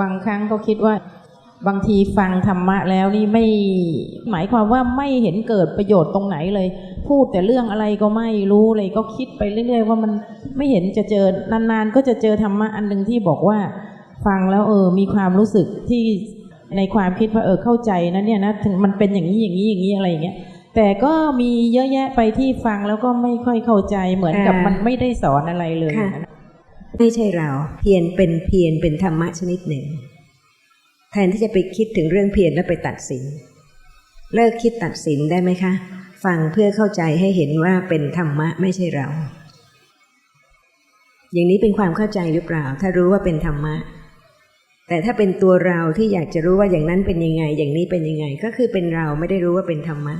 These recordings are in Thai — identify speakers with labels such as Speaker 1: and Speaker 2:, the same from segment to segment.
Speaker 1: บางครั้งก็คิดว่าบางทีฟังธรรมะแล้วนี่ไม่หมายความว่าไม่เห็นเกิดประโยชน์ตรงไหนเลย พูดแต่เรื่องอะไรก็ไม่รู้เลยก็คิดไปเรื่อย ๆ ว่ามันไม่เห็นจะเจอนานๆ ก็จะเจอธรรมะอันหนึ่งที่บอกว่า ฟังแล้วเออมีความรู้สึกที่ในความคิดว่าเออเข้าใจนะเนี่ยนะถึงมันเป็นอย่างนี้อย่างนี้อย่างนี้อะไรอย่างเงี้ยแต่ก็มีเยอะแยะไปที่ฟังแล้วก็ไม่ค่อยเข้าใจเหมือนกับ
Speaker 2: อ่ามั
Speaker 1: มันไม่ได้สอนอะไรเลย
Speaker 2: ค่ะ ไม่ใช่เราเพียรเป็นเพียรเป็นธรรมะชนิดหนึ่ง แทนที่จะไปคิดถึงเรื่องเพียรแล้วไปตัดสิน เลิกคิดตัดสินได้ไหมคะ ฟังเพื่อเข้าใจให้เห็นว่าเป็นธรรมะไม่ใช่เรา อย่างนี้เป็นความเข้าใจหรือเปล่า ถ้ารู้ว่าเป็นธรรมะ แต่ถ้าเป็นตัวเราที่อยากจะรู้ว่าอย่างนั้นเป็นยังไง อย่างนี้เป็นยังไง ก็คือเป็นเราไม่ได้รู้ว่าเป็นธรรมะ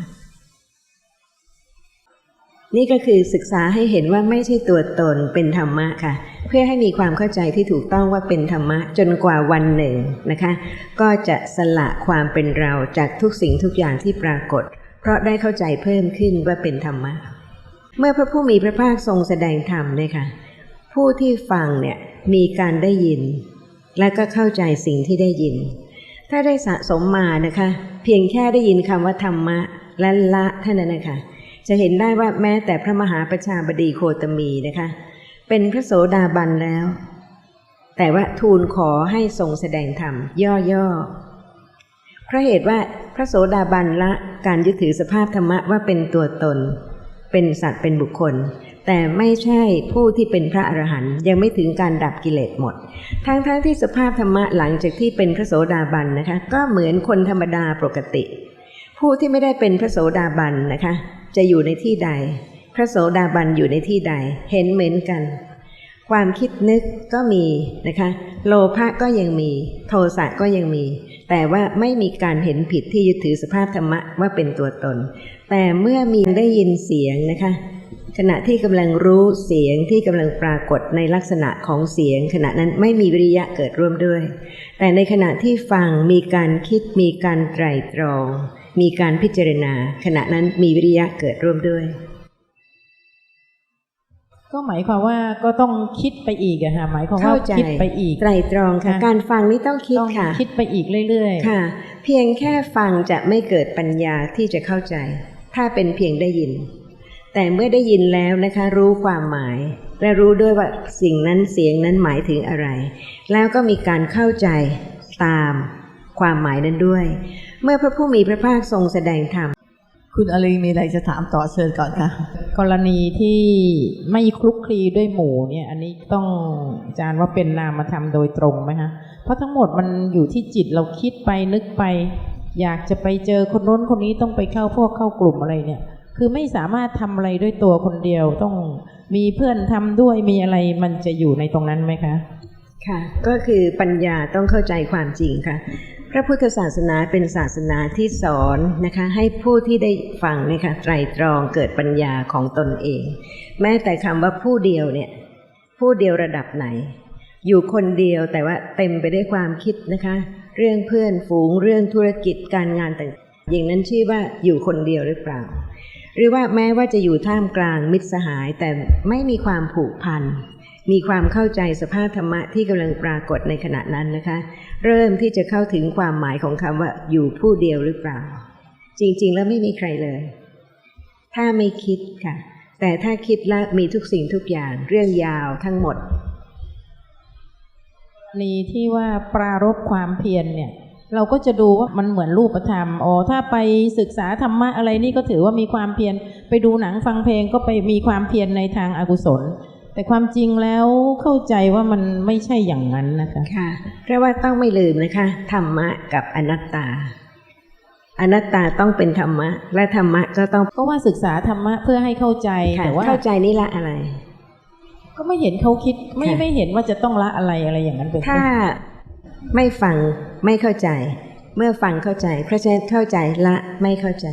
Speaker 2: นี่ก็คือศึกษาให้เห็นว่าไม่ใช่ตัวตนเป็นธรรมะค่ะ เพื่อให้มีความเข้าใจที่ถูกต้องว่าเป็นธรรมะจนกว่าวันหนึ่งนะคะ ก็จะสละความเป็นเราจากทุกสิ่งทุกอย่างที่ปรากฏ เพราะได้เข้าใจเพิ่มขึ้นว่าเป็นธรรมะ เมื่อพระผู้มีพระภาคทรงแสดงธรรมเนี่ยค่ะผู้ที่ฟังเนี่ยมีการได้ยิน และก็เข้าใจสิ่งที่ได้ยิน ถ้าได้สะสมมานะคะ เพียงแค่ได้ยินคำว่าธรรมะและละเท่านั้นนะคะจะเห็นได้ว่าแม้แต่พระมหาประชาบดีโคตมีนะคะ เป็นพระโสดาบันแล้ว แต่ว่าทูลขอให้ทรงแสดงธรรม ย่อๆเพราะเหตุว่าพระโสดาบันละการยึดถือสภาพธรรมะว่าเป็นตัวตน เป็นสัตว์เป็นบุคคล แต่ไม่ใช่ผู้ที่เป็นพระอรหันต์ยังไม่ถึงการดับกิเลสหมด ทั้งๆทที่สภาพธรรมะหลังจากที่เป็นพระโสดาบันนะคะ ก็เหมือนคนธรรมดาปกติ ผู้ที่ไม่ได้เป็นพระโสดาบันนะคะ จะอยู่ในที่ใด ระโสดาบันอยู่ในที่ใด เห็นเหมือนกัน ความคิดนึกก็มีนะคะ โลภะก็ยังมี โทสะก็ยังมี แต่ว่าไม่มีการเห็นผิดที่ยึดถือสภาพธรรมะว่าเป็นตัวตน แต่เมื่อมีได้ยินเสียงนะคะขณะที่กำลังรู้เสียงที่กำลังปรากฏในลักษณะของเสียง ขณะนั้นไม่มีวิริยะเกิดร่วมด้วย แต่ในขณะที่ฟังมีการคิดมีการไตรตรอง มีการพิจารณา ขณะนั้นมีวิริยะเกิดร่วมด้วย
Speaker 1: ก็หมายความว่าก็ต้องคิดไปอีกอะค่ะหมายความว่า
Speaker 2: เข้าใจ
Speaker 1: คิดไปอีก
Speaker 2: ไตร่ตรองค่ะ
Speaker 1: ค่ะ
Speaker 2: การฟังนี่ต้องคิด
Speaker 1: ต้อง
Speaker 2: ค่ะ
Speaker 1: คิดไปอีกเรื่อยๆ
Speaker 2: ค่ะ เพียงแค่ฟังจะไม่เกิดปัญญาที่จะเข้าใจ ถ้าเป็นเพียงได้ยิน แต่เมื่อได้ยินแล้วนะคะ รู้ความหมาย และรู้ด้วยว่าสิ่งนั้นเสียงนั้นหมายถึงอะไร แล้วก็มีการเข้าใจตามความหมายนั้นด้วย เมื่อพระผู้มีพระภาคทรงแสดงธรรม
Speaker 3: คุณอลีมีอะไรจะถามต่อเชิญก่อนค่ะ
Speaker 1: กรณีที่ไม่คลุกคลีด้วยหมู่เนี่ย อันนี้ต้องอาจารย์ว่าเป็นนามธรรมโดยตรงไหมคะเพราะทั้งหมดมันอยู่ที่จิตเราคิดไปนึกไป อยากจะไปเจอคนโน้นคนนี้ต้องไปเข้าพวกเข้ากลุ่มอะไรเนี่ย คือไม่สามารถทำอะไรด้วยตัวคนเดียวต้องมีเพื่อนทำด้วยมีอะไรมันจะอยู่ในตรงนั้นไหมคะ
Speaker 2: ค่ะ ก็คือปัญญาต้องเข้าใจความจริงค่ะ พระพุทธศาสนาเป็นศาสนาที่สอนนะคะให้ผู้ที่ได้ฟังนี่ยค่ะไตรตรองเกิดปัญญาของตนเอง แม้แต่คำว่าผู้เดียวเนี่ยผู้เดียวระดับไหน อยู่คนเดียวแต่ว่าเต็มไปด้วยความคิดนะคะ เรื่องเพื่อนฝูงเรื่องธุรกิจการงานต่างอย่างนั้นชื่อว่าอยู่คนเดียวหรือเปล่า หรือว่าแม้ว่าจะอยู่ท่ามกลางมิตรสหายแต่ไม่มีความผูกพัน มีความเข้าใจสภาพธรรมะที่กำลังปรากฏในขณะนั้นนะคะ เริ่มที่จะเข้าถึงความหมายของคำว่าอยู่ผู้เดียวหรือเปล่า จริง ๆ แล้วไม่มีใครเลย ถ้าไม่คิดค่ะ แต่ถ้าคิดแล้วมีทุกสิ่งทุกอย่างเรื่องยาวทั้งหมด
Speaker 1: นีที่ว่าปรารบความเพียรเนี่ย เราก็จะดูว่ามันเหมือนรูปธรรมอ๋อถ้าไปศึกษาธรรมะอะไรนี่ก็ถือว่ามีความเพียรไปดูหนังฟังเพลงก็ไปมีความเพียรในทางอากุศล แต่ความจริงแล้วเข้าใจว่ามันไม่ใช่อย่างนั้นนะคะ
Speaker 2: ค่ะเพราะว่าต้องไม่ลืมนะคะ ธรรมะกับอนัตตา อนัตตาต้องเป็นธรรมะ และธรรมะก็ต้อง
Speaker 1: ก็ว่าศึกษาธรรมะเพื่อให้เข้าใจ
Speaker 2: ค่ะ
Speaker 1: แต่ว่า
Speaker 2: เข้าใจนี่ละอะไร
Speaker 1: ก็ไม่เห็นเขาคิดไม่
Speaker 2: ค่ะ
Speaker 1: ไม่เห็นว่าจะต้องละอะไรอะไรอย่างนั้นเป็น
Speaker 2: ถ้า
Speaker 1: ต้น
Speaker 2: ไม่ฟังไม่เข้าใจ เมื่อฟังเข้าใจ เพราะฉะนั้นเข้าใจละไม่เข้าใจ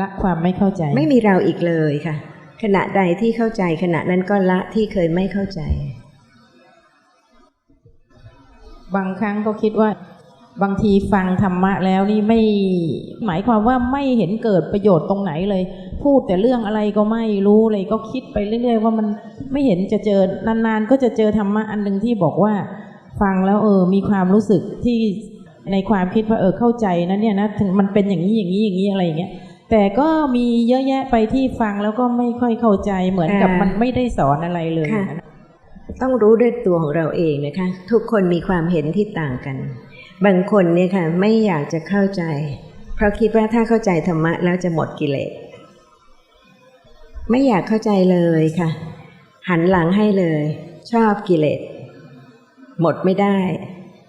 Speaker 1: ละความไม่เข้าใจ
Speaker 2: ไม่มีเราอีกเลยค่ะ ขณะใดที่เข้าใจขณะนั้นก็ละที่เคยไม่เข้าใจ
Speaker 1: บางครั้งก็คิดว่าบางทีฟังธรรมะแล้วนี่ไม่หมายความว่าไม่เห็นเกิดประโยชน์ตรงไหนเลย พูดแต่เรื่องอะไรก็ไม่รู้เลยก็คิดไปเรื่อย ๆ ว่ามันไม่เห็นจะเจอนานๆ ก็จะเจอธรรมะอันหนึ่งที่บอกว่า ฟังแล้วเออมีความรู้สึกที่ในความคิดว่าเออเข้าใจนะเนี่ยนะถึงมันเป็นอย่างนี้อย่างนี้อย่างนี้อะไรอย่างเงี้ย แต่ก็มีเยอะแยะไปที่ฟังแล้วก็ไม่ค่อยเข้าใจเหมือนกับ
Speaker 2: อ่ามั
Speaker 1: มันไม่ได้สอนอะไรเลย
Speaker 2: ค่ะต้องรู้ด้วยตัวของเราเองนะคะ ทุกคนมีความเห็นที่ต่างกัน บางคนเนี่ยค่ะไม่อยากจะเข้าใจ เพราะคิดว่าถ้าเข้าใจธรรมะแล้วจะหมดกิเลสไม่อยากเข้าใจเลยค่ะ หันหลังให้เลย ชอบกิเลสหมดไม่ได้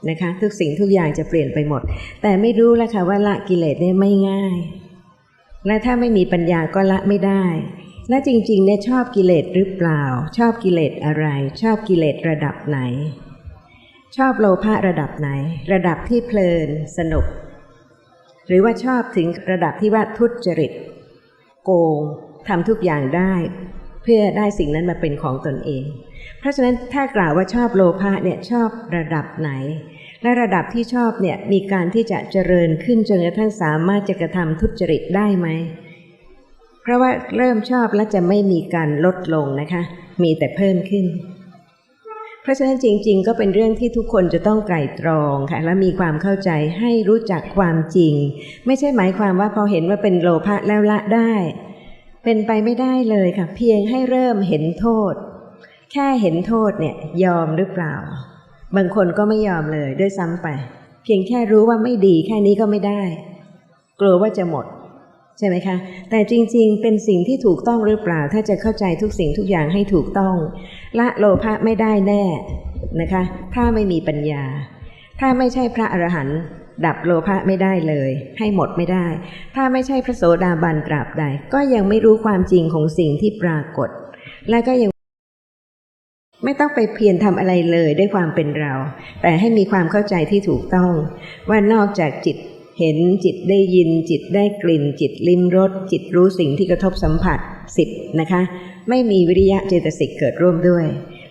Speaker 2: นะคะ ทุกสิ่งทุกอย่างจะเปลี่ยนไปหมด แต่ไม่รู้แล้วค่ะว่าละกิเลสเนี่ยไม่ง่าย และถ้าไม่มีปัญญาก็ละไม่ได้ และจริงๆเนี่ยชอบกิเลสหรือเปล่า ชอบกิเลสอะไร ชอบกิเลสระดับไหน ชอบโลภะระดับไหน ระดับที่เพลินสนุก หรือว่าชอบถึงระดับที่ว่าทุจริต โกงทำทุกอย่างได้ เพื่อได้สิ่งนั้นมาเป็นของตนเอง เพราะฉะนั้นถ้ากล่าวว่าชอบโลภะเนี่ยชอบระดับไหน และระดับที่ชอบเนี่ยมีการที่จะเจริญขึ้นจนกระทั่งสามารถจะกระทำทุจริตได้ไหม เพราะว่าเริ่มชอบแล้วจะไม่มีการลดลงนะคะ มีแต่เพิ่มขึ้น เพราะฉะนั้นจริง ๆ ก็เป็นเรื่องที่ทุกคนจะต้องไตร่ตรองค่ะและมีความเข้าใจให้รู้จักความจริง ไม่ใช่หมายความว่าพอเห็นว่าเป็นโลภะแล้วละได้ เป็นไปไม่ได้เลยค่ะ เพียงให้เริ่มเห็นโทษ แค่เห็นโทษเนี่ยยอมหรือเปล่า บางคนก็ไม่ยอมเลยด้วยซ้ำไป เพียงแค่รู้ว่าไม่ดีแค่นี้ก็ไม่ได้ กลัวว่าจะหมด ใช่ไหมคะ แต่จริงๆ เป็นสิ่งที่ถูกต้องหรือเปล่า ถ้าจะเข้าใจทุกสิ่งทุกอย่างให้ถูกต้อง ละโลภะไม่ได้แน่นะคะ ถ้าไม่มีปัญญา ถ้าไม่ใช่พระอรหันต์ดับโลภะไม่ได้เลย ให้หมดไม่ได้ ถ้าไม่ใช่พระโสดาบันตราบใด ก็ยังไม่รู้ความจริงของสิ่งที่ปรากฏ และก็ยัง ไม่ต้องไปเพียรทำอะไรเลยด้วยความเป็นเรา แต่ให้มีความเข้าใจที่ถูกต้อง ว่านอกจากจิตเห็นจิตได้ยินจิตได้กลิ่น จิตลิ้มรสจิตรู้สิ่งที่กระทบสัมผัสสิบนะคะ ไม่มีวิริยะเจตสิกเกิดร่วมด้วย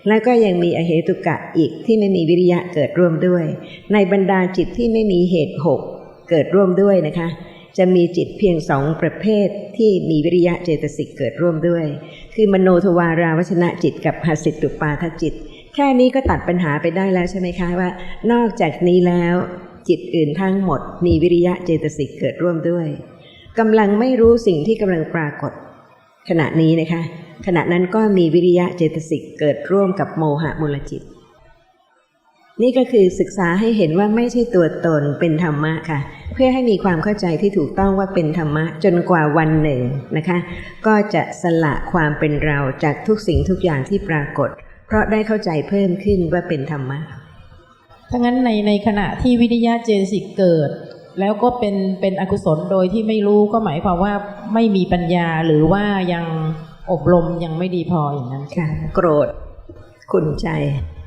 Speaker 2: แล้วก็ยังมีอเหตุกะอีกที่ไม่มีวิริยะเกิดร่วมด้วย ในบรรดาจิตที่ไม่มีเหตุหกเกิดร่วมด้วยนะคะ จะมีจิตเพียงสองประเภทที่มีวิริยะเจตสิกเกิดร่วมด้วย คือมโนทวาราวชนะจิตกับหสิตุปาทจิต แค่นี้ก็ตัดปัญหาไปได้แล้วใช่ไหมคะว่า นอกจากนี้แล้วจิตอื่นทั้งหมด มีวิริยะเจตสิกเกิดร่วมด้วยกำลังไม่รู้สิ่งที่กำลังปรากฏ ขณะนี้นะคะ ขณะนั้นก็มีวิริยะเจตสิกเกิดร่วมกับโมหะมูลจิต นี่ก็คือศึกษาให้เห็นว่าไม่ใช่ตัวตนเป็นธรรมะค่ะ เพื่อให้มีความเข้าใจที่ถูกต้องว่าเป็นธรรมะจนกว่าวันหนึ่งนะคะ ก็จะสละความเป็นเราจากทุกสิ่งทุกอย่างที่ปรากฏ เพราะได้เข้าใจเพิ่มขึ้นว่าเป็นธรรมะ
Speaker 1: ถ้างั้นในในขณะที่วิทยาเจตสิกเกิด แล้วก็เป็นเป็นอกุศลโดยที่ไม่รู้ก็หมายความว่าไม่มีปัญญาหรือว่ายังอบรมยังไม่ดีพออย่างนั้น
Speaker 2: ค่ะ โกรธขุนใจ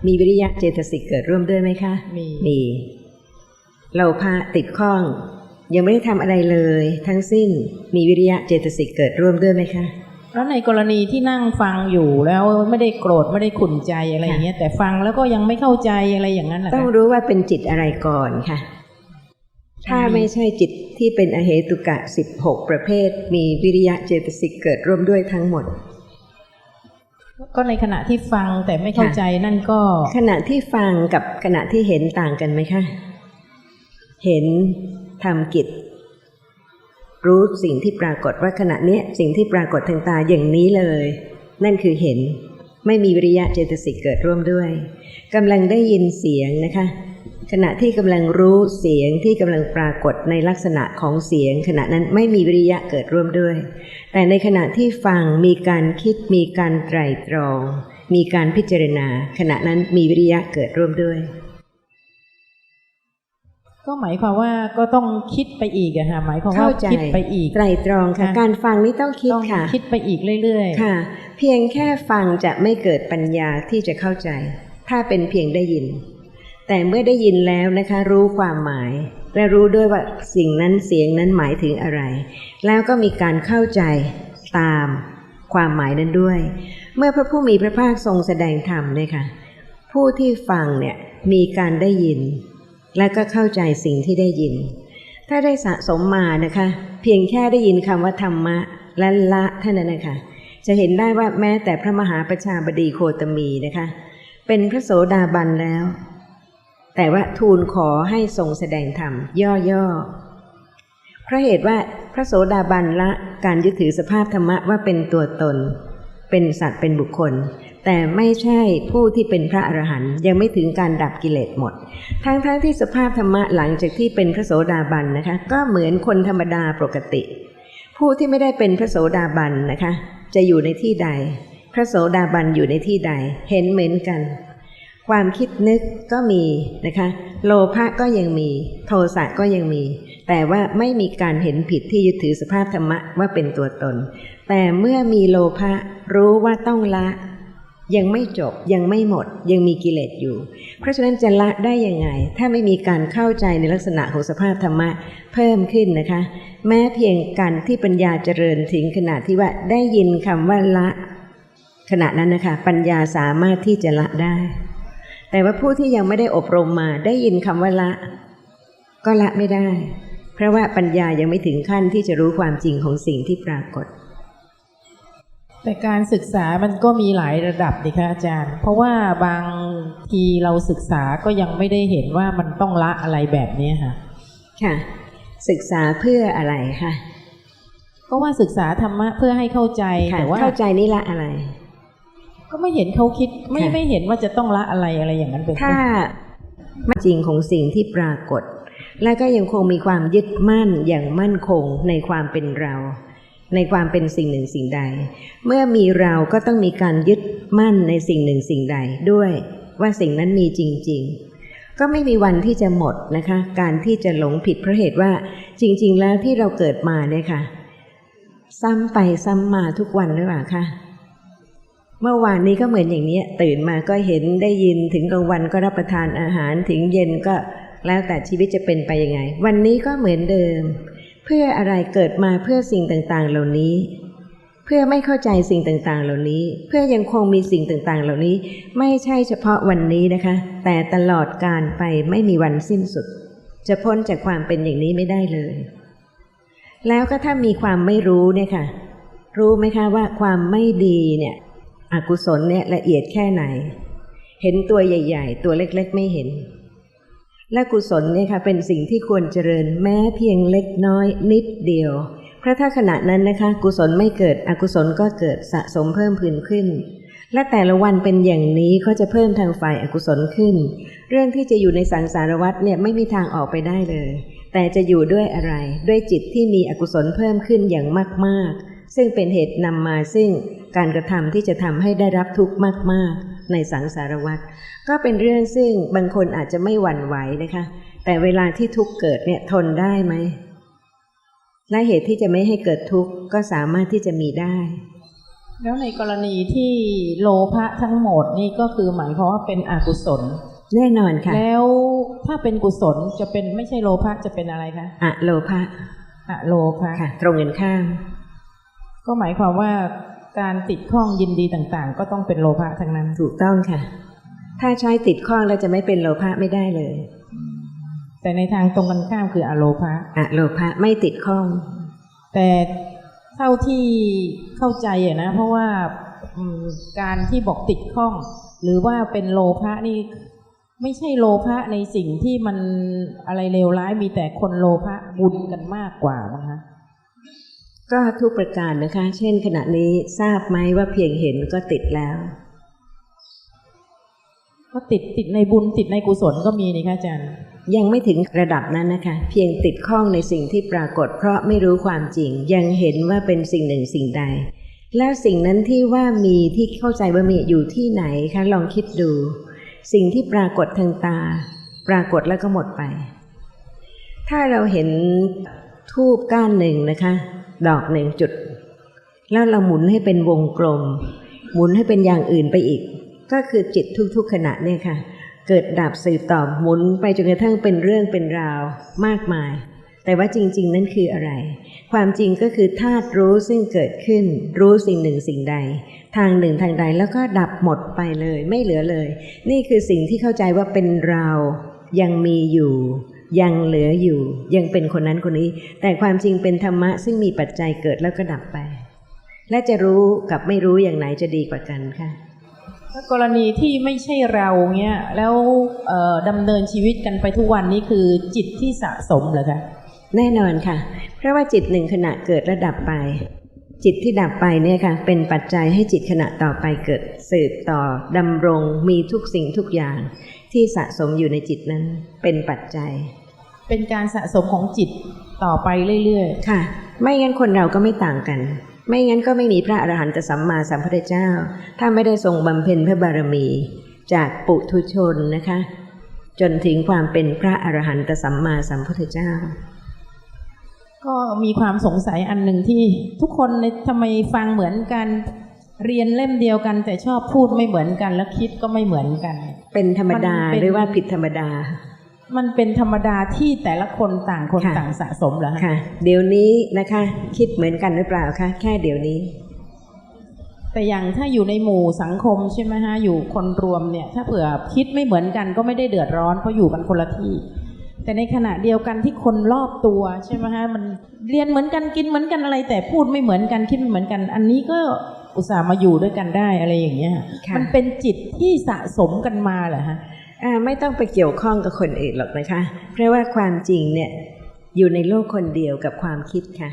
Speaker 2: มีวิริยะเจตสิกเกิดร่วมด้วยไหมคะ
Speaker 1: มี
Speaker 2: มี เราพาติดข้อง ยังไม่ได้ทำอะไรเลย ทั้งสิ้นมีวิริยะเจตสิกเกิดร่วมด้วยไหมคะ
Speaker 1: แล้วในกรณีที่นั่งฟังอยู่แล้วไม่ได้โกรธไม่ได้ขุนใจอะไรอย่างเงี้ยแต่ฟังแล้วก็ยังไม่เข้าใจอะไรอย่างนั้นแหละ
Speaker 2: ต้องรู้ว่าเป็นจิตอะไรก่อนค่ะ ถ้าไม่ใช่จิตที่เป็นอเหตุกะสิบหกประเภท มีวิริยะเจตสิกเกิดร่วมด้วยทั้งหมด
Speaker 1: ก็ในขณะที่ฟังแต่ไม่เข้าใจนั่นก็
Speaker 2: ขณะที่ฟังกับขณะที่เห็นต่างกันไหมคะ เห็นทำกิจ รู้สิ่งที่ปรากฏว่าขณะนี้สิ่งที่ปรากฏทางตาอย่างนี้เลย นั่นคือเห็น ไม่มีวิริยะเจตสิกเกิดร่วมด้วยกำลังได้ยินเสียงนะคะ ขณะที่กำลังรู้เสียงที่กำลังปรากฏในลักษณะของเสียง ขณะนั้นไม่มีวิริยะเกิดร่วมด้วย แต่ในขณะที่ฟังมีการคิดมีการไตร่ตรอง มีการพิจารณา ขณะนั้นมีวิริยะเกิดร่วมด้วย
Speaker 1: ก็หมายความว่าก็ต้องคิดไปอีกอะค่ะหมายความว่า
Speaker 2: เข้าใจ
Speaker 1: คิดไปอีก
Speaker 2: ไตรตรองค่ะ
Speaker 1: ค่ะ
Speaker 2: การฟังนี่ต้องคิด
Speaker 1: ต้อง
Speaker 2: ค่ะ
Speaker 1: คิดไปอีกเรื่อยๆ
Speaker 2: ค่ะ เพียงแค่ฟังจะไม่เกิดปัญญาที่จะเข้าใจ ถ้าเป็นเพียงได้ยิน แต่เมื่อได้ยินแล้วนะคะ รู้ความหมาย และรู้ด้วยว่าสิ่งนั้นเสียงนั้นหมายถึงอะไร แล้วก็มีการเข้าใจตามความหมายนั้นด้วย เมื่อพระผู้มีพระภาคทรงแสดงธรรมเนี่ยค่ะ ผู้ที่ฟังเนี่ยมีการได้ยิน และก็เข้าใจสิ่งที่ได้ยิน ถ้าได้สะสมมานะคะ เพียงแค่ได้ยินคำว่าธรรมะและละเท่านั้นนะคะจะเห็นได้ว่าแม้แต่พระมหาประชาบดีโคตมีนะคะ เป็นพระโสดาบันแล้ว แต่ว่าทูลขอให้ทรงแสดงธรรมย่อๆ เพราะเหตุว่าพระโสดาบันละการยึดถือสภาพธรรมะว่าเป็นตัวตน เป็นสัตว์เป็นบุคคล แต่ไม่ใช่ผู้ที่เป็นพระอรหันต์ยังไม่ถึงการดับกิเลสหมด ทั้งๆทที่สภาพธรรมะหลังจากที่เป็นพระโสดาบันนะคะ ก็เหมือนคนธรรมดาปกติ ผู้ที่ไม่ได้เป็นพระโสดาบันนะคะ จะอยู่ในที่ใด พระโสดาบันอยู่ในที่ใดเห็นเหมือนกัน ความคิดนึกก็มีนะคะ โลภะก็ยังมี โทสะก็ยังมี แต่ว่าไม่มีการเห็นผิดที่ยึดถือสภาพธรรมะว่าเป็นตัวตน แต่เมื่อมีโลภะรู้ว่าต้องละ ยังไม่จบยังไม่หมด ยังมีกิเลสอยู่ เพราะฉะนั้นจะละได้ยังไง ถ้าไม่มีการเข้าใจในลักษณะของสภาพธรรมะเพิ่มขึ้นนะคะ แม้เพียงการที่ปัญญาเจริญถึงขนาดที่ว่าได้ยินคำว่าละ ขณะนั้นนะคะ ปัญญาสามารถที่จะละได้ แต่ว่าผู้ที่ยังไม่ได้อบรมมาได้ยินคำว่าละ ก็ละไม่ได้ เพราะว่าปัญญายังไม่ถึงขั้นที่จะรู้ความจริงของสิ่งที่ปรากฏ
Speaker 1: แต่การศึกษามันก็มีหลายระดับดิคะอาจารย์ เพราะว่าบางทีเราศึกษาก็ยังไม่ได้เห็นว่ามันต้องละอะไรแบบนี้ค่ะ
Speaker 2: ค่ะ ศึกษาเพื่ออะไรคะ
Speaker 1: ก็ว่าศึกษาธรรมะเพื่อให้เข้าใจ
Speaker 2: ค่ะ
Speaker 1: แต่ว่า
Speaker 2: เข้าใจนี่ละอะไร
Speaker 1: ก็ไม่เห็นเขาคิดไม่
Speaker 2: ค่ะ
Speaker 1: ไม่เห็นว่าจะต้องละอะไรอะไรอย่างนั้นเป็นต้น
Speaker 2: ถ้าไม่จริงของสิ่งที่ปรากฏ และก็ยังคงมีความยึดมั่นอย่างมั่นคงในความเป็นเรา ในความเป็นสิ่งหนึ่งสิ่งใด เมื่อมีเราก็ต้องมีการยึดมั่นในสิ่งหนึ่งสิ่งใดด้วยว่าสิ่งนั้นมีจริง ๆ ก็ไม่มีวันที่จะหมดนะคะ การที่จะหลงผิดเพราะเหตุว่าจริง ๆ แล้วที่เราเกิดมาเนี่ยค่ะ ซ้ำไปซ้ำมาทุกวันหรือเปล่าคะ เมื่อวานนี้ก็เหมือนอย่างนี้ตื่นมาก็เห็นได้ยินถึงกลางวันก็รับประทานอาหารถึงเย็นก็แล้วแต่ชีวิตจะเป็นไปยังไง วันนี้ก็เหมือนเดิม เพื่ออะไรเกิดมาเพื่อสิ่งต่างๆ เหล่านี้ เพื่อไม่เข้าใจสิ่งต่างๆ เหล่านี้ เพื่อยังคงมีสิ่งต่างๆ เหล่านี้ ไม่ใช่เฉพาะวันนี้นะคะ แต่ตลอดการไปไม่มีวันสิ้นสุด จะพ้นจากความเป็นอย่างนี้ไม่ได้เลย แล้วก็ถ้ามีความไม่รู้เนี่ยค่ะ รู้ไหมคะว่าความไม่ดีเนี่ย อกุศลเนี่ยละเอียดแค่ไหน เห็นตัวใหญ่ ๆ ตัวเล็กๆ ไม่เห็น และกุศลเนี่ยค่ะเป็นสิ่งที่ควรเจริญแม้เพียงเล็กน้อยนิดเดียวเพราะถ้าขณะนั้นนะคะ กุศลไม่เกิดอกุศลก็เกิดสะสมเพิ่มพูนขึ้น และแต่ละวันเป็นอย่างนี้ก็จะเพิ่มทางฝ่ายอกุศลขึ้น เรื่องที่จะอยู่ในสังสารวัฏเนี่ยไม่มีทางออกไปได้เลย แต่จะอยู่ด้วยอะไร ด้วยจิตที่มีอกุศลเพิ่มขึ้นอย่างมาก ๆ ซึ่งเป็นเหตุนำมาซึ่ง การกระทำที่จะทำให้ได้รับทุกข์มาก ๆ ในสังสารวัฏก็เป็นเรื่องซึ่งบางคนอาจจะไม่หวั่นไหวนะคะ แต่เวลาที่ทุกข์เกิดเนี่ยทนได้ไหมและเหตุที่จะไม่ให้เกิดทุกข์ก็สามารถที่จะมีได้
Speaker 1: แล้วในกรณีที่โลภะทั้งหมดนี่ก็คือหมายความว่าเป็นอกุศล
Speaker 2: แน่นอนค่ะ
Speaker 1: แล้วถ้าเป็นกุศลจะเป็นไม่ใช่โลภะจะเป็นอะไรคะ
Speaker 2: อะโลภะ
Speaker 1: อะโลภะ
Speaker 2: ค่ะ ตรงกันข้าม
Speaker 1: ก็หมายความว่า การติดข้องยินดีต่างๆ ก็ต้องเป็นโลภะทั้งนั้น
Speaker 2: ถูกต้องค่ะ ถ้าใช้ติดข้องแล้วจะไม่เป็นโลภะไม่ได้เลย
Speaker 1: แต่ในทางตรงกันข้ามคืออโลภะ
Speaker 2: อะโลภะไม่ติดข้อง
Speaker 1: แต่เท่าที่เข้าใจอะนะ เพราะว่าอืมการที่บอกติดข้อง หรือว่าเป็นโลภะนี่ไม่ใช่โลภะในสิ่งที่มันอะไรเลวร้ายมีแต่คนโลภะบุญกันมากกว่านะคะ
Speaker 2: ก็ทุกประการนะคะ เช่นขณะนี้ทราบไหมว่าเพียงเห็นก็ติดแล้ว
Speaker 1: ก็ติดติดในบุญติดในกุศลก็มีนี่ค่ะอาจารย์
Speaker 2: ยังไม่ถึงระดับนั้นนะคะ เพียงติดข้องในสิ่งที่ปรากฏ เพราะไม่รู้ความจริง ยังเห็นว่าเป็นสิ่งหนึ่งสิ่งใด แล้วสิ่งนั้นที่ว่ามีที่เข้าใจว่ามีอยู่ที่ไหนคะลองคิดดู สิ่งที่ปรากฏทางตา ปรากฏแล้วก็หมดไป ถ้าเราเห็นทูบก้านหนึ่งนะคะ ดอกหนึ่งจุด แล้วเราหมุนให้เป็นวงกลม หมุนให้เป็นอย่างอื่นไปอีก ก็คือจิตทุกๆขณะเนี่ยค่ะ เกิดดับสืบต่อหมุนไปจนกระทั่งเป็นเรื่องเป็นราวมากมาย แต่ว่าจริง ๆ นั้นคืออะไร ความจริงก็คือธาตุรู้ซึ่งเกิดขึ้น รู้สิ่งหนึ่งสิ่งใด ทางหนึ่งทางใดแล้วก็ดับหมดไปเลย ไม่เหลือเลย นี่คือสิ่งที่เข้าใจว่าเป็นเรายังมีอยู่ ยังเหลืออยู่ ยังเป็นคนนั้นคนนี้ แต่ความจริงเป็นธรรมะซึ่งมีปัจจัยเกิดแล้วก็ดับไป และจะรู้กับไม่รู้อย่างไหนจะดีกว่ากันค่ะ
Speaker 1: ถ้ากรณีที่ไม่ใช่เราเงี้ยแล้วเอ่อดำเนินชีวิตกันไปทุกวันนี้คือจิตที่สะสมเหรอคะ
Speaker 2: แน่นอนค่ะ เพราะว่าจิตหนึ่งขณะเกิดและดับไป จิตที่ดับไปเนี่ยค่ะ เป็นปัจจัยให้จิตขณะต่อไปเกิดสืบต่อดำรงมีทุกสิ่งทุกอย่าง ที่สะสมอยู่ในจิตนั้นเป็นปัจจัย
Speaker 1: เป็นการสะสมของจิตต่อไปเรื่อย
Speaker 2: ค่ะ ไม่งั้นคนเราก็ไม่ต่างกัน ไม่งั้นก็ไม่มีพระอรหันตสัมมาสัมพุทธเจ้า ถ้าไม่ได้ทรงบำเพ็ญพระบารมี จากปุถุชนนะคะ จนถึงความเป็นพระอรหันตสัมมาสัมพุทธเจ้า
Speaker 1: ๆก็มีความสงสัยอันหนึ่งที่ทุกคนในทำไมฟังเหมือนกันเรียนเล่มเดียวกันแต่ชอบพูดไม่เหมือนกัน แล้วคิดก็ไม่เหมือนกัน
Speaker 2: เป็นธรรมดา
Speaker 1: มันเป็น
Speaker 2: หรือว่าผิดธรรมดา
Speaker 1: มันเป็นธรรมดาที่แต่ละคนต่างคน
Speaker 2: ค่ะ
Speaker 1: ต่างสะสมเหรอฮะ
Speaker 2: ค่ะเดี๋ยวนี้นะคะ คิดเหมือนกันหรือเปล่าคะแค่เดี๋ยวนี้
Speaker 1: แต่อย่างถ้าอยู่ในหมู่สังคมใช่ไหมฮะอยู่คนรวมเนี่ย ถ้าเผื่อคิดไม่เหมือนกันก็ไม่ได้เดือดร้อนเพราะอยู่กันคนละที่แต่ในขณะเดียวกันที่คนรอบตัวใช่ไหมฮะมันเรียนเหมือนกันกินเหมือนกันอะไร แต่พูดไม่เหมือนกันคิดไม่เหมือนกัน อันนี้ก็อุตส่าห์มาอยู่ด้วยกันได้อะไรอย่างเงี้ย
Speaker 2: ค่ะ
Speaker 1: มันเป็นจิตที่สะสมกันมาเหรอฮะ
Speaker 2: อ่า ไม่ต้องไปเกี่ยวข้องกับคนอื่นหรอกนะคะ เพราะว่าความจริงเนี่ยอยู่ในโลกคนเดียวกับความคิดค่ะ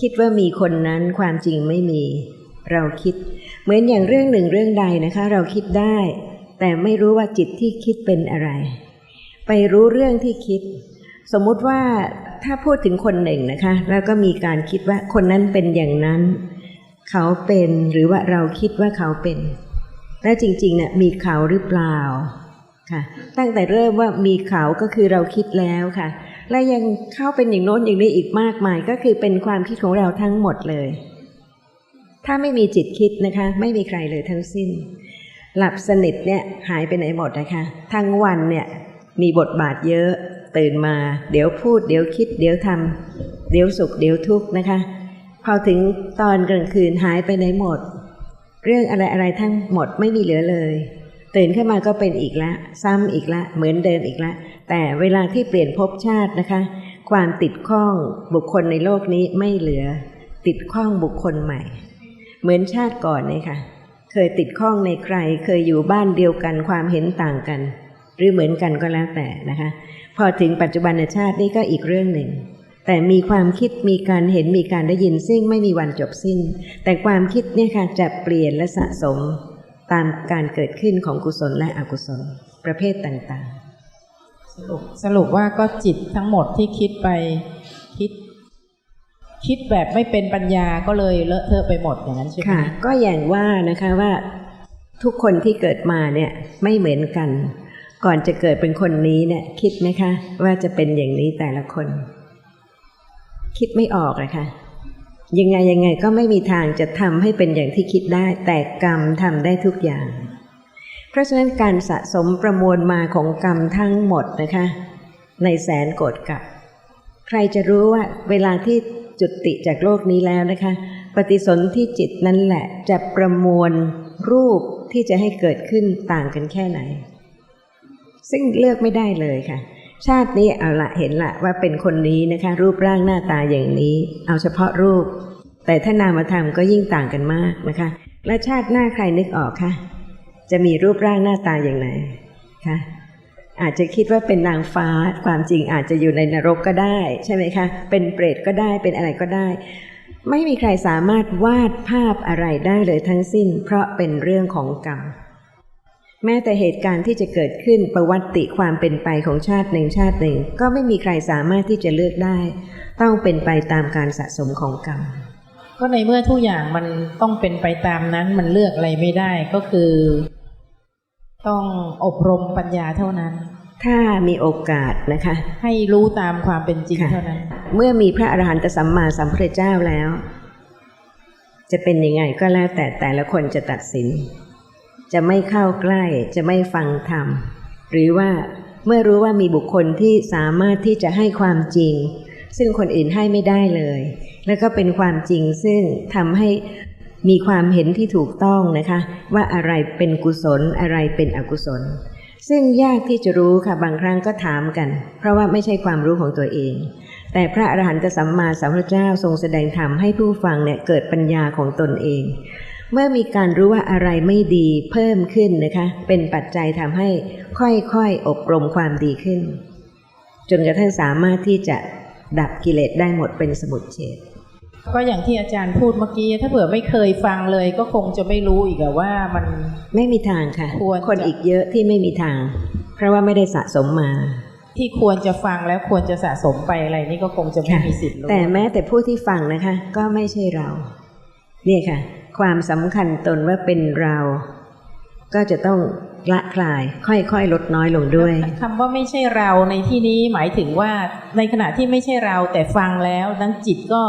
Speaker 2: คิดว่ามีคนนั้นความจริงไม่มี เราคิด เหมือนอย่างเรื่องหนึ่งเรื่องใดนะคะ เราคิดได้ แต่ไม่รู้ว่าจิตที่คิดเป็นอะไร ไปรู้เรื่องที่คิด สมมุติว่าถ้าพูดถึงคนหนึ่งนะคะ แล้วก็มีการคิดว่าคนนั้นเป็นอย่างนั้น เขาเป็นหรือว่าเราคิดว่าเขาเป็น และจริงๆเนี่ยมีเขาหรือเปล่าค่ะ ตั้งแต่เริ่มว่ามีเขาก็คือเราคิดแล้วค่ะ และยังเข้าเป็นอย่างโน้นอย่างนี้อีกมากมาย ก็คือเป็นความคิดของเราทั้งหมดเลย ถ้าไม่มีจิตคิดนะคะ ไม่มีใครเลยทั้งสิ้น หลับสนิทเนี่ยหายไปไหนหมดนะคะ ทั้งวันเนี่ยมีบทบาทเยอะตื่นมา เดี๋ยวพูด เดี๋ยวคิด เดี๋ยวทำเดี๋ยวสุขเดี๋ยวทุกข์นะคะ พอถึงตอนกลางคืนหายไปไหนหมด เรื่องอะไรอะไรทั้งหมดไม่มีเหลือเลย ตื่นขึ้นมาก็เป็นอีกละ ซ้ำอีกละ เหมือนเดิมอีกละ แต่เวลาที่เปลี่ยนภพชาตินะคะ ความติดข้องบุคคลในโลกนี้ไม่เหลือ ติดข้องบุคคลใหม่ เหมือนชาติก่อนเนี่ยค่ะ เคยติดข้องในใคร เคยอยู่บ้านเดียวกันความเห็นต่างกัน หรือเหมือนกันก็แล้วแต่นะคะ พอถึงปัจจุบันชาตินี่ก็อีกเรื่องหนึ่ง แต่มีความคิดมีการเห็นมีการได้ยินซึ่งไม่มีวันจบสิ้น แต่ความคิดเนี่ยค่ะจะเปลี่ยนและสะสมตามการเกิดขึ้นของกุศลและอกุศล ประเภทต่าง
Speaker 1: สรุปสรุปว่าก็จิตทั้งหมดที่คิดไปคิด คิดแบบไม่เป็นปัญญาก็เลยเลอะเทอะไปหมดอย่างนั้นใช่ไหม
Speaker 2: ๆค่ะก็อย่างว่านะคะว่าทุกคนที่เกิดมาเนี่ยไม่เหมือนกัน ก่อนจะเกิดเป็นคนนี้เนี่ยคิดไหมคะ ว่าจะเป็นอย่างนี้แต่ละคน คิดไม่ออกอะค่ะยังไงยังไงก็ไม่มีทางจะทำให้เป็นอย่างที่คิดได้ แต่กรรมทำได้ทุกอย่าง เพราะฉะนั้นการสะสมประมวลมาของกรรมทั้งหมดนะคะ ในแสนโกดกับ ใครจะรู้ว่าเวลาที่จุติจากโลกนี้แล้วนะคะ ปฏิสนธิจิตนั่นแหละจะประมวลรูปที่จะให้เกิดขึ้นต่างกันแค่ไหน ซึ่งเลือกไม่ได้เลยค่ะ ชาตินี้เอาละเห็นละว่าเป็นคนนี้นะคะ รูปร่างหน้าตาอย่างนี้ เอาเฉพาะรูป แต่ถ้านามธรรมก็ยิ่งต่างกันมากนะคะ และชาติหน้าใครนึกออกคะจะมีรูปร่างหน้าตาอย่างไรคะอาจจะคิดว่าเป็นนางฟ้าความจริงอาจจะอยู่ในนรกก็ได้ ใช่ไหมคะ เป็นเปรตก็ได้เป็นอะไรก็ได้ ไม่มีใครสามารถวาดภาพอะไรได้เลยทั้งสิ้น เพราะเป็นเรื่องของกรรม แม้แต่เหตุการณ์ที่จะเกิดขึ้นประวัติความเป็นไปของชาติหนึ่งชาติหนึ่ง ก็ไม่มีใครสามารถที่จะเลือกได้ ต้องเป็นไปตามการสะสมของกรรม
Speaker 1: ก็ในเมื่อทุกอย่างมันต้องเป็นไปตามนั้นมันเลือกอะไรไม่ได้ก็คือ ต้องอบรมปัญญาเท่านั้น
Speaker 2: ถ้ามีโอกาสนะคะ
Speaker 1: ให้รู้ตามความเป็นจริง
Speaker 2: ค่ะ
Speaker 1: เท่านั้น
Speaker 2: เมื่อมีพระอรหันตสัมมาสัมพุทธเจ้าแล้ว จะเป็นยังไงก็แล้วแต่แต่ละคนจะตัดสิน จะไม่เข้าใกล้จะไม่ฟังธรรม หรือว่าเมื่อรู้ว่ามีบุคคลที่สามารถที่จะให้ความจริง ซึ่งคนอื่นให้ไม่ได้เลย แล้วก็เป็นความจริงซึ่งทำให้มีความเห็นที่ถูกต้องนะคะ ว่าอะไรเป็นกุศลอะไรเป็นอกุศล ซึ่งยากที่จะรู้ค่ะบางครั้งก็ถามกัน เพราะว่าไม่ใช่ความรู้ของตัวเอง แต่พระอรหันตสัมมาสัมพุทธเจ้าทรงแสดงธรรมให้ผู้ฟังเนี่ยเกิดปัญญาของตนเอง เมื่อมีการรู้ว่าอะไรไม่ดีเพิ่มขึ้นนะคะ เป็นปัจจัยทำให้ค่อยๆ อบรมความดีขึ้น จนกระทั่งสามารถที่จะดับกิเลสได้หมดเป็นสมุทเฉด
Speaker 1: ก็อย่างที่อาจารย์พูดเมื่อกี้ ถ้าเผื่อไม่เคยฟังเลยก็คงจะไม่รู้อีกอะว่ามัน
Speaker 2: ไม่มีทางค่ะ
Speaker 1: ควรจะ
Speaker 2: คนอีกเยอะที่ไม่มีทาง เพราะว่าไม่ได้สะสมมา
Speaker 1: ที่ควรจะฟังแล้วควรจะสะสมไปอะไรนี่ก็คงจะไม่
Speaker 2: ค่ะ
Speaker 1: มีสิทธิ์รู้
Speaker 2: แต่แม้แต่ผู้ที่ฟังนะคะ ก็ไม่ใช่เรา เนี่ยค่ะ ความสำคัญตนว่าเป็นเรา ก็จะต้องละคลาย ค่อยๆ ลดน้อยลงด้วย
Speaker 1: คำว่าไม่ใช่เราในที่นี้หมายถึงว่าในขณะที่ไม่ใช่เราแต่ฟังแล้วนั้นจิตก็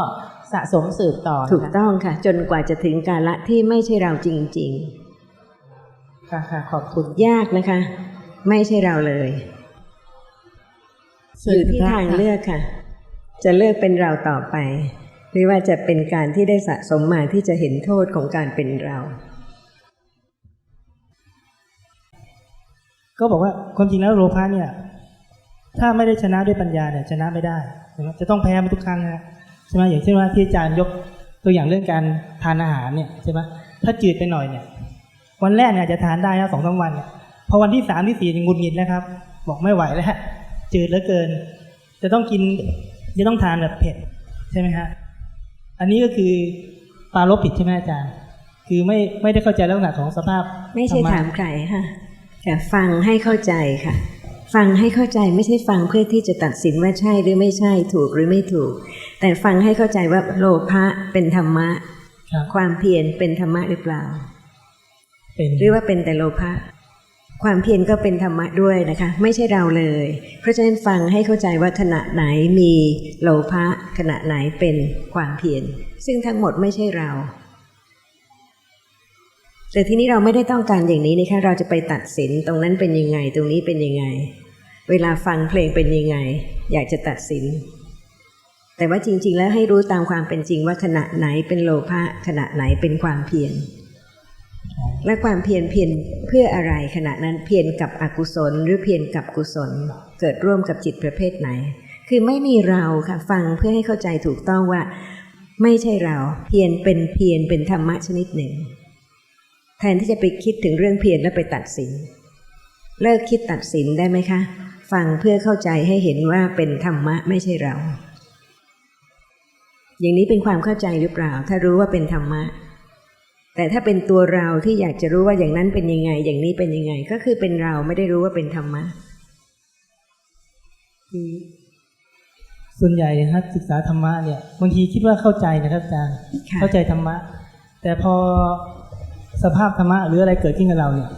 Speaker 1: สะสมสืบต่อนะคะ
Speaker 2: ถูกต้องค่ะ จนกว่าจะถึงกาละที่ไม่ใช่เราจริง
Speaker 1: ค่ะค่ะขอบคุณ
Speaker 2: ๆยากนะคะ ไม่ใช่เราเลยอยู่ที่ทางเลือกค่ะ จะเลือกเป็นเราต่อไป หรือว่าจะเป็นการที่ได้สะสมมาที่จะเห็นโทษของการเป็นเรา
Speaker 4: ก็บอกว่าความจริงแล้วโลภะเนี่ย ถ้าไม่ได้ชนะด้วยปัญญาเนี่ยชนะไม่ได้ใช่ไหมจะต้องแพ้มาทุกครั้งนะใช่ไหมอย่างเช่นว่าที่อาจารย์ยกตัวอย่างเรื่องการทานอาหารเนี่ยใช่ไหมถ้าจืดไปหน่อยเนี่ย วันแรกเนี่ยจะทานได้นะสองสามวันเนี่ยพอวันที่สามที่สี่ยหงุดหงิดแล้วครับ บอกไม่ไหวแล้วจืดเหลือเกิน จะต้องกินจะต้องทานแบบเผ็ดใช่ไหมฮะ อันนี้ก็คือปรารบผิดใช่ไหมอาจารย์ คือไม่ไม่ได้เข้าใจลักษณะของสภาพ
Speaker 2: ไม่ใช่
Speaker 4: ธรระ
Speaker 2: ถามใครค่ะแต่ฟังให้เข้าใจค่ะ ฟังให้เข้าใจไม่ใช่ฟังเพื่อที่จะตัดสินว่าใช่หรือไม่ใช่ถูกหรือไม่ถูก แต่ฟังให้เข้าใจว่าโลภะเป็นธรรมะ
Speaker 4: ครับ
Speaker 2: ความเพียรเป็นธรรมะหรือเปล่า
Speaker 4: เป็น
Speaker 2: หรือว่าเป็นแต่โลภะ ความเพียรก็เป็นธรรมะด้วยนะคะ ไม่ใช่เราเลย เพราะฉะนั้นฟังให้เข้าใจว่าขณะไหนมีโลภะขณะไหนเป็นความเพียรซึ่งทั้งหมดไม่ใช่เรา แต่ทีนี้เราไม่ได้ต้องการอย่างนี้นะคะเราจะไปตัดสินตรงนั้นเป็นยังไง ตรงนี้เป็นยังไง เวลาฟังเพลงเป็นยังไง อยากจะตัดสิน แต่ว่าจริง ๆ แล้วให้รู้ตามความเป็นจริงว่าขณะไหนเป็นโลภะขณะไหนเป็นความเพียร และความเพียรเพียรเพื่ออะไรขณะนั้นเพียรกับอกุศล หรือเพียรกับกุศล เกิดร่วมกับจิตประเภทไหน คือไม่มีเราค่ะฟังเพื่อให้เข้าใจถูกต้องว่า ไม่ใช่เราเพียรเป็นเพียรเป็นธรรมะชนิดหนึ่ง แทนที่จะไปคิดถึงเรื่องเพียรแล้วไปตัดสิน เลิกคิดตัดสินได้ไหมคะ ฟังเพื่อเข้าใจให้เห็นว่าเป็นธรรมะไม่ใช่เรา อย่างนี้เป็นความเข้าใจหรือเปล่า ถ้ารู้ว่าเป็นธรรมะ แต่ถ้าเป็นตัวเราที่อยากจะรู้ว่าอย่างนั้นเป็นยังไง อย่างนี้เป็นยังไง ก็คือเป็นเราไม่ได้รู้ว่าเป็นธรรมะ
Speaker 4: คือส่วนใหญ่นะครับศึกษาธรรมะเนี่ยบางทีคิดว่าเข้าใจนะครับอาจารย์
Speaker 2: ค่ะ
Speaker 4: เข้าใจธรรมะ แต่พอสภาพธรรมะหรืออะไรเกิดขึ้นกับเราเนี่ย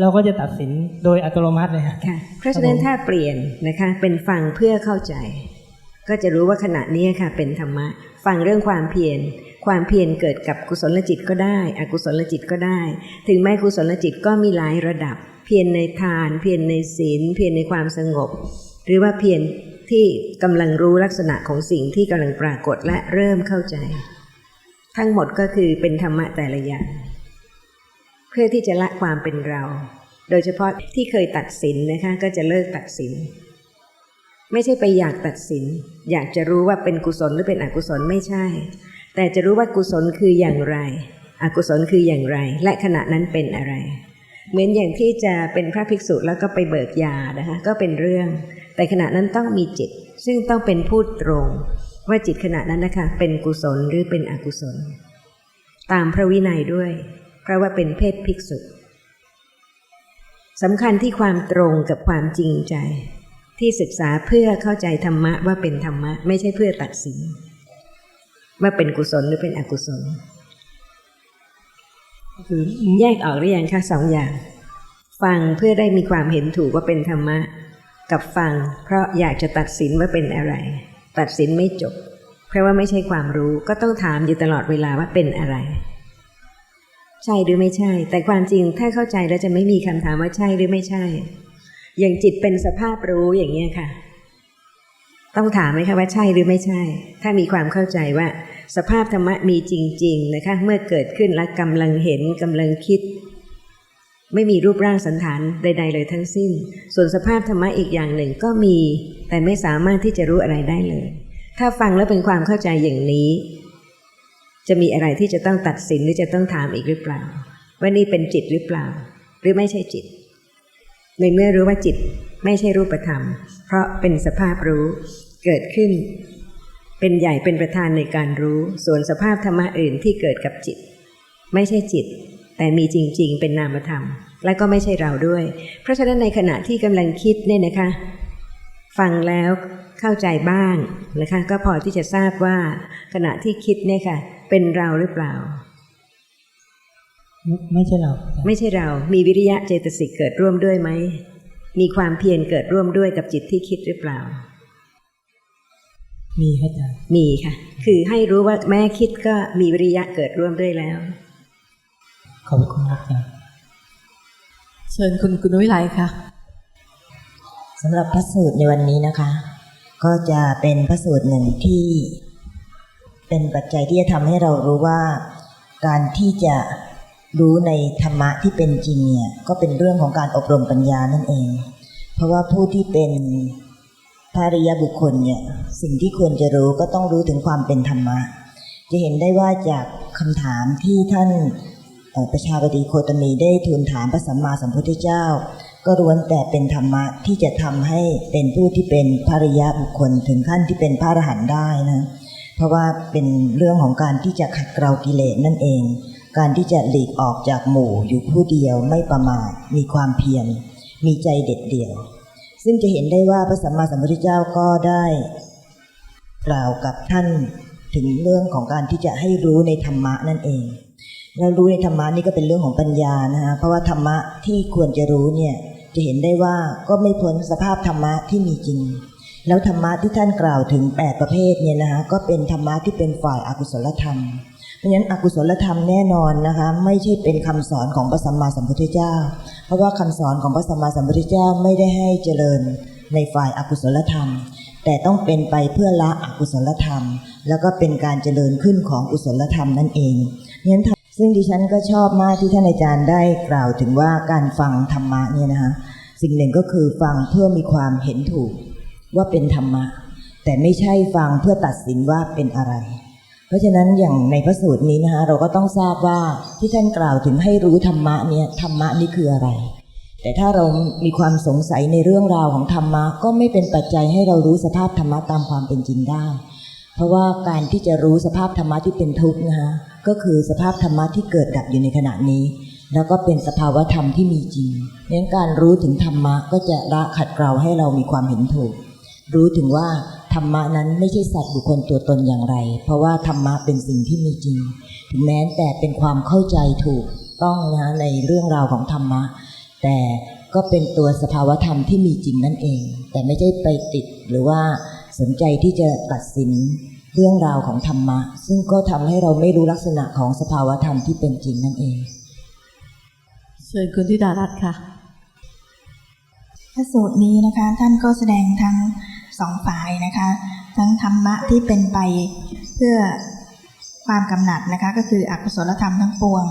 Speaker 4: เราก็จะตัดสินโดยอัตโนมัติเลยฮะ
Speaker 2: ค่ะ เพราะฉะนั้น
Speaker 4: ครับผม
Speaker 2: ถ้าเปลี่ยนนะคะ เป็นฟังเพื่อเข้าใจ ก็จะรู้ว่าขณะนี้ค่ะ เป็นธรรมะ ฟังเรื่องความเพียร ความเพียรเกิดกับกุศลจิตก็ได้ อกุศลจิตก็ได้ ถึงแม้กุศลจิตก็มีหลายระดับ เพียรในทาน เพียรในศีล เพียรในความสงบ หรือว่าเพียรที่กำลังรู้ลักษณะของสิ่งที่กำลังปรากฏและเริ่มเข้าใจ ทั้งหมดก็คือเป็นธรรมะแต่ละอย่างเพื่อที่จะละความเป็นเรา โดยเฉพาะที่เคยตัดสินนะคะก็จะเลิกตัดสิน ไม่ใช่ไปอยากตัดสิน อยากจะรู้ว่าเป็นกุศลหรือเป็นอกุศลไม่ใช่ แต่จะรู้ว่ากุศลคืออย่างไร อกุศลคืออย่างไร และขณะนั้นเป็นอะไร เหมือนอย่างที่จะเป็นพระภิกษุแล้วก็ไปเบิกยานะคะก็เป็นเรื่อง แต่ขณะนั้นต้องมีจิต ซึ่งต้องเป็นพูดตรง ว่าจิตขณะนั้นนะคะเป็นกุศลหรือเป็นอกุศล ตามพระวินัยด้วย เพราะว่าเป็นเพศภิกษุสำคัญที่ความตรงกับความจริงใจ ที่ศึกษาเพื่อเข้าใจธรรมะว่าเป็นธรรมะ ไม่ใช่เพื่อตัดสิน ว่าเป็นกุศลหรือเป็นอกุศล
Speaker 4: ก็คือ
Speaker 2: แยกออกหรือยังคะสองอย่าง ฟังเพื่อได้มีความเห็นถูกว่าเป็นธรรมะ กับฟัง เพราะอยากจะตัดสินว่าเป็นอะไร ตัดสินไม่จบ เพราะว่าไม่ใช่ความรู้ก็ต้องถามอยู่ตลอดเวลาว่าเป็นอะไร ใช่หรือไม่ใช่ แต่ความจริงถ้าเข้าใจแล้วจะไม่มีคำถามว่าใช่หรือไม่ใช่ อย่างจิตเป็นสภาพรู้อย่างเงี้ยค่ะ ต้องถามไหมคะว่าใช่หรือไม่ใช่ ถ้ามีความเข้าใจว่า สภาพธรรมะมีจริง ๆ นะคะ เมื่อเกิดขึ้นและกำลังเห็นกำลังคิด ไม่มีรูปร่างสันฐานใด ๆ เลยทั้งสิ้น ส่วนสภาพธรรมะอีกอย่างหนึ่งก็มี แต่ไม่สามารถที่จะรู้อะไรได้เลย ถ้าฟังแล้วเป็นความเข้าใจอย่างนี้ จะมีอะไรที่จะต้องตัดสินหรือจะต้องถามอีกหรือเปล่า ว่านี่เป็นจิตหรือเปล่า หรือไม่ใช่จิตในเมื่อรู้ว่าจิตไม่ใช่รูปธรรม เพราะเป็นสภาพรู้ เกิดขึ้น เป็นใหญ่เป็นประธานในการรู้ ส่วนสภาพธรรมะอื่นที่เกิดกับจิต ไม่ใช่จิต แต่มีจริง ๆ เป็นนามธรรม และก็ไม่ใช่เราด้วย เพราะฉะนั้นในขณะที่กำลังคิดเนี่ยนะคะ ฟังแล้วเข้าใจบ้างนะคะ ก็พอที่จะทราบว่าขณะที่คิดเนี่ยค่ะ เป็นเราหรือเปล่า
Speaker 4: ไม่ไม่ใช่เรา
Speaker 2: ไม่ใช่เรา มีวิริยะเจตสิกเกิดร่วมด้วยไหม มีความเพียรเกิดร่วมด้วยกับจิตที่คิดหรือเปล่า
Speaker 4: มีครับอาจารย์
Speaker 2: มีค่ะ คือให้รู้ว่าแม่คิดก็มีวิริยะเกิดร่วมด้วยแล้ว
Speaker 4: ขอบคุณครับอาจารย์
Speaker 3: เชิญคุณคุณวิไลค่ะ
Speaker 5: สำหรับพระสูตรในวันนี้นะคะ ก็จะเป็นพระสูตรหนึ่งที่ เป็นปัจจัยที่จะทำให้เรารู้ว่า การที่จะรู้ในธรรมะที่เป็นจริงเนี่ยก็เป็นเรื่องของการอบรมปัญญานั่นเอง เพราะว่าผู้ที่เป็น ภริยบุคคลเนี่ยสิ่งที่ควรจะรู้ก็ต้องรู้ถึงความเป็นธรรมะ จะเห็นได้ว่าจากคำถามที่ท่านประชาบดีโคตมีได้ทูลถามพระสัมมาสัมพุทธเจ้า ก็ล้วนแต่เป็นธรรมะที่จะทำให้เป็นผู้ที่เป็นภริยบุคคลถึงขั้นที่เป็นพระอรหันต์ได้นะเพราะว่าเป็นเรื่องของการที่จะขัดเกลากิเลสนั่นเอง การที่จะหลีกออกจากหมู่อยู่ผู้เดียวไม่ประมาทมีความเพียรมีใจเด็ดเดี่ยว ซึ่งจะเห็นได้ว่าพระสัมมาสัมพุทธเจ้าก็ได้กล่าวกับท่านถึงเรื่องของการที่จะให้รู้ในธรรมะนั่นเอง แล้วรู้ในธรรมะนี่ก็เป็นเรื่องของปัญญานะคะเพราะว่าธรรมะที่ควรจะรู้เนี่ยจะเห็นได้ว่าก็ไม่พ้นสภาพธรรมะที่มีจริง แล้วธรรมะที่ท่านกล่าวถึง 8 ประเภทเนี่ยนะคะก็เป็นธรรมะที่เป็นฝ่ายอากุศลธรรม ราะฉะนั้นอกุศลธรรมแน่นอนนะคะ ไม่ใช่เป็นคำสอนของพระสัมมาสัมพุทธเจ้า เพราะว่าคำสอนของพระสัมมาสัมพุทธเจ้าไม่ได้ให้เจริญในฝ่ายอากุศลธรรม แต่ต้องเป็นไปเพื่อละอกุศลธรรม แล้วก็เป็นการเจริญขึ้นของกุศลธรรมนั่นเองเนั้นซึ่งดิฉันก็ชอบมากที่ท่านอาจารย์ได้กล่าวถึงว่าการฟังธรรมะเนี่ยนะคะสิ่งหนึ่งก็คือฟังเพื่อมีความเห็นถูกว่าเป็นธรรมะ แต่ไม่ใช่ฟังเพื่อตัดสินว่าเป็นอะไร เพราะฉะนั้นอย่างในพระสูตรนี้นะคะเราก็ต้องทราบว่าที่ท่านกล่าวถึงให้รู้ธรรมะเนี่ยธรรมะนี่คืออะไร แต่ถ้าเรามีความสงสัยในเรื่องราวของธรรมะก็ไม่เป็นปัจจัยให้เรารู้สภาพธรรมะตามความเป็นจริงได้ เพราะว่าการที่จะรู้สภาพธรรมะที่เป็นทุกข์นะคะก็คือสภาพธรรมะที่เกิดดับอยู่ในขณะนี้ แล้วก็เป็นสภาวะธรรมที่มีจริงดังนั้นการรู้ถึงธรรมะก็จะละขัดเกลาให้เรามีความเห็นถูก รู้ถึงว่า รรมะนั้นไม่ใช่สัตว์บุคคลตัวตนอย่างไร เพราะว่าธรรมะเป็นสิ่งที่มีจริง ถึงแม้แต่เป็นความเข้าใจถูกต้องนะในเรื่องราวของธรรมะ แต่ก็เป็นตัวสภาวธรรมที่มีจริงนั่นเอง แต่ไม่ใช่ไปติดหรือว่าสนใจที่จะตัดสินเรื่องราวของธรรมะ ซึ่งก็ทำให้เราไม่รู้ลักษณะของสภาวธรรมที่เป็นจริงนั่นเอง
Speaker 3: เชิญคุณธิดารัตน์ค่ะ
Speaker 6: พระสูตรนี้นะคะ ท่านก็แสดงทั้ง สองฝ่ายนะคะ ทั้งธรรมะที่เป็นไปเพื่อความกำหนัดนะคะก็คืออกุศลธรรมทั้งปวง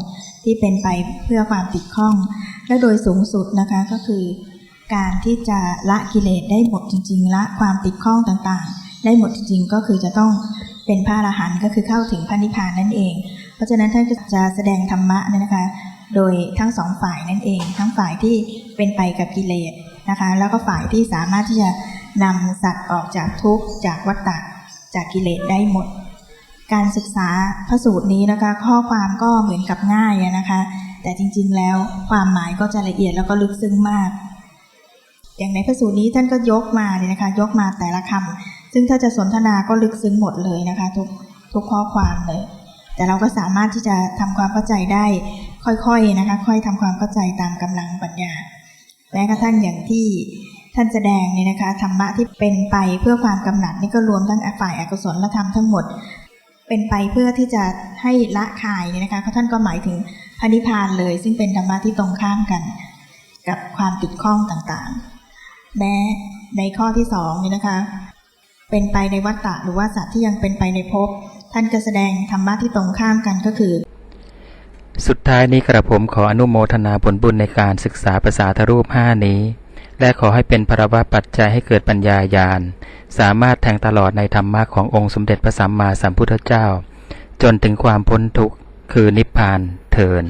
Speaker 6: ที่เป็นไปเพื่อความติดข้อง และโดยสูงสุดนะคะก็คือ การที่จะละกิเลสได้หมดจริง ๆ ละความติดข้องต่างๆ ได้หมดจริงๆก็คือจะต้องเป็นพระอรหันต์ก็คือเข้าถึงพระนิพพานนั่นเอง เพราะฉะนั้นท่านจะแสดงธรรมะเนี่ยนะคะ โดยทั้งสองฝ่ายนั่นเอง ทั้งฝ่ายที่เป็นไปกับกิเลสนะคะ แล้วก็ฝ่ายที่สามารถที่จะ นำสัตว์ออกจากทุกข์จากวัฏฏะจากกิเลสได้หมด การศึกษาพระสูตรนี้นะคะ ข้อความก็เหมือนกับง่ายนะคะ แต่จริงๆแล้วความหมายก็จะละเอียดแล้วก็ลึกซึ้งมาก อย่างในพระสูตรนี้ท่านก็ยกมาเลยนะคะ ยกมาแต่ละคำซึ่งถ้าจะสนทนาก็ลึกซึ้งหมดเลยนะคะ ทุกทุกข้อความเลย แต่เราก็สามารถที่จะทำความเข้าใจได้ ค่อยๆนะคะ ค่อยทำความเข้าใจตามกำลังปัญญาแม้กระทั่งอย่างที่ ท่านแสดงเนี่ยนะคะธรรมะที่เป็นไปเพื่อความกำหนัดนี่ก็รวมทั้งฝ่ายอกุศลธรรมทั้งหมด เป็นไปเพื่อที่จะให้ละคายเนี่ยนะคะเพราะท่านก็หมายถึงพระนิพพานเลย ซึ่งเป็นธรรมะที่ตรงข้ามกัน กับความติดข้องต่างๆแม้ในข้อที่สองเนี่ยนะคะ เป็นไปในวัฏฏะหรือว่าสัตว์ที่ยังเป็นไปในภพท่านก็แสดงธรรมะที่ตรงข้ามกันก็คือ
Speaker 7: สุดท้ายนี้กระผมขออนุโมทนาผลบุญในการศึกษาภาษาทรูปห้านี้ และขอให้เป็นพระวะปัจจัยให้เกิดปัญญาญาณ สามารถแทงตลอดในธรรมะขององค์สมเด็จพระสัมมาสัมพุทธเจ้า จนถึงความพ้นทุกข์คือนิพพานเทิน